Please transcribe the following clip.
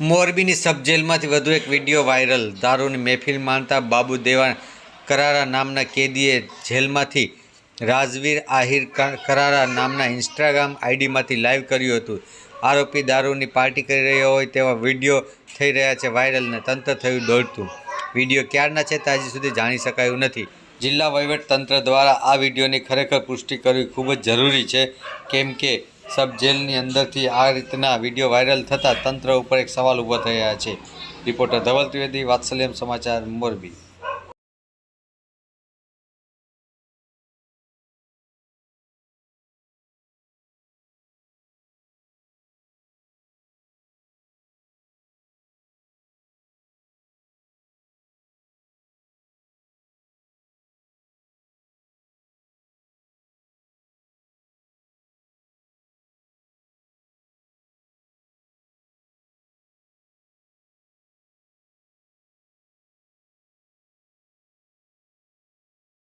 મોરબીની સબ જેલમાંથી વધુ એક વીડિયો વાયરલ. દારૂની મહેફિલ માનતા બાબુ દેવા કરારા નામના કેદીએ જેલમાંથી રાજવીર આહિર કરારા નામના ઇન્સ્ટાગ્રામ આઈડીમાંથી લાઈવ કર્યું હતું. આરોપી દારૂની પાર્ટી કરી રહ્યો હોય તેવા વીડિયો થઈ રહ્યા છે વાયરલ ને તંત્ર થયું દોડતું. વીડિયો ક્યારના છે તે હજી સુધી જાણી શકાયું નથી. જિલ્લા તંત્ર દ્વારા આ વિડીયોની ખરેખર પુષ્ટિ કરવી ખૂબ જ જરૂરી છે, કેમ કે સબ જેલની અંદરથી આ રીતના વીડિયો વાયરલ થતાં તંત્ર ઉપર એક સવાલ ઊભો થયા છે. રિપોર્ટર ધવલ ત્રિવેદી, વાત્સલ્યમ સમાચાર મોરબી.